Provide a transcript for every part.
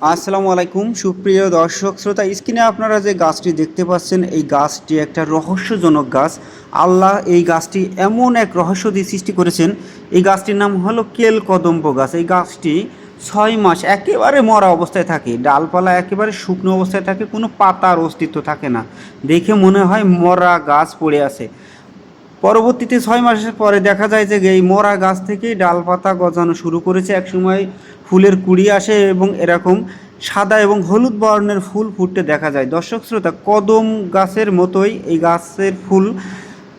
আসসালামু আলাইকুম, সুপ্রিয় দর্শক শ্রোতা, স্ক্রিনে আপনারা যে গাছটি দেখতে পাচ্ছেন, এই গাছটি একটা রহস্যজনক গাছ। আল্লাহ এই গাছটি এমন এক রহস্য দিয়ে সৃষ্টি করেছেন। এই গাছটির নাম হলো কেল কদম্ব গাছ। এই গাছটি ছয় মাস একেবারে মরা অবস্থায় থাকে। ডালপালা একেবারে শুকনো অবস্থায় থাকে, কোনো পাতার অস্তিত্ব থাকে না। দেখে মনে হয় মরা গাছ পড়ে আছে। পরবর্তীতে ছয় মাসের পরে দেখা যায় যে এই মরা গাছ থেকেই ডালপাতা গজানো শুরু করেছে। একসময় ফুলের কুড়ি আসে এবং এরকম সাদা এবং হলুদ বর্ণের ফুল ফুটতে দেখা যায়। দর্শক শ্রোতা, কদম গাছের মতোই এই গাছের ফুল,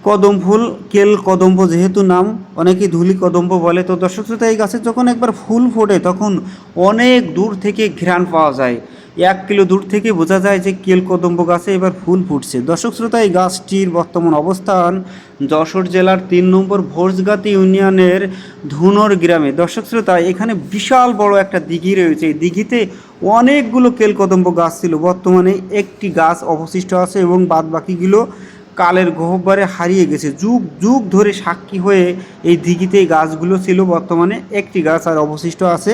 কদম ফুল, কেল কদম্ব যেহেতু নাম, অনেকেই ধুলি কদম্ব বলে। তো দর্শক শ্রোতা, এই গাছের যখন একবার ফুল ফোটে, তখন অনেক দূর থেকে ঘ্রাণ পাওয়া যায়। এক কিলো দূর থেকে বোঝা যায় যে কেল কদম্ব গাছে এবার ফুল ফুটছে। দর্শক শ্রোতা, এই গাছটির বর্তমান অবস্থান যশোর জেলার তিন নম্বর ভোজগাতি ইউনিয়নের ধুনর গ্রামে। দর্শক শ্রোতা, এখানে বিশাল বড় একটা দিঘি রয়েছে। এই দিঘিতে অনেকগুলো কেলকদম্ব গাছ ছিল। বর্তমানে একটি গাছ অবশিষ্ট আছে এবং বাদ বাকিগুলো কালের গহ্বরে হারিয়ে গেছে। যুগ যুগ ধরে সাক্ষী হয়ে এই দিঘিতে গাছগুলো ছিল। বর্তমানে একটি গাছ আর অবশিষ্ট আছে।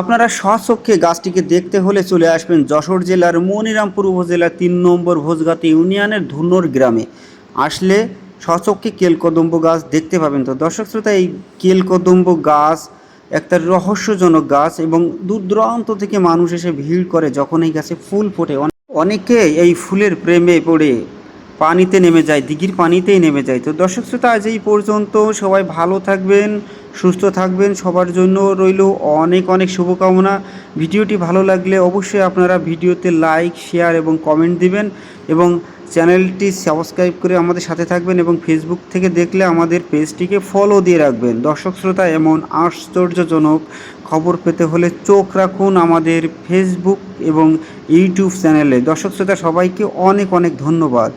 আপনারা স্বচক্ষে গাছটিকে দেখতে হলে চলে আসবেন যশোর জেলার মনিরামপুর উপজেলার তিন নম্বর ভোজগাতি ইউনিয়নের ধুনর গ্রামে। আসলে স্বচক্ষে কেলকদম্ব গাছ দেখতে পাবেন তো। দর্শক শ্রোতা, এই কেলকদম্ব গাছ একটা রহস্যজনক গাছ এবং দূর দূরান্ত থেকে মানুষ এসে ভিড় করে যখন এই গাছে ফুল ফোটে। অনে- অনেকে এই ফুলের প্রেমে পড়ে। পানিতে নেমে যায়, দিঘির পানিতেই নেমে যায়। তো দর্শক শ্রোতা, আজ এই পর্যন্ত সবাই ভালো থাকবেন, সুস্থ থাকবেন। সবার জন্য রইল অনেক অনেক শুভকামনা। ভিডিওটি ভালো লাগলে অবশ্যই আপনারা ভিডিওতে লাইক, শেয়ার এবং কমেন্ট দিবেন এবং চ্যানেলটি সাবস্ক্রাইব করে আমাদের সাথে থাকবেন এবং ফেসবুক থেকে দেখলে আমাদের পেজটিকে ফলো দিয়ে রাখবেন। দর্শক শ্রোতা, এমন আশ্চর্যজনক খবর পেতে হলে চোখ রাখুন আমাদের ফেসবুক এবং ইউটিউব চ্যানেলে। দর্শক শ্রোতা, সবাইকে অনেক অনেক ধন্যবাদ।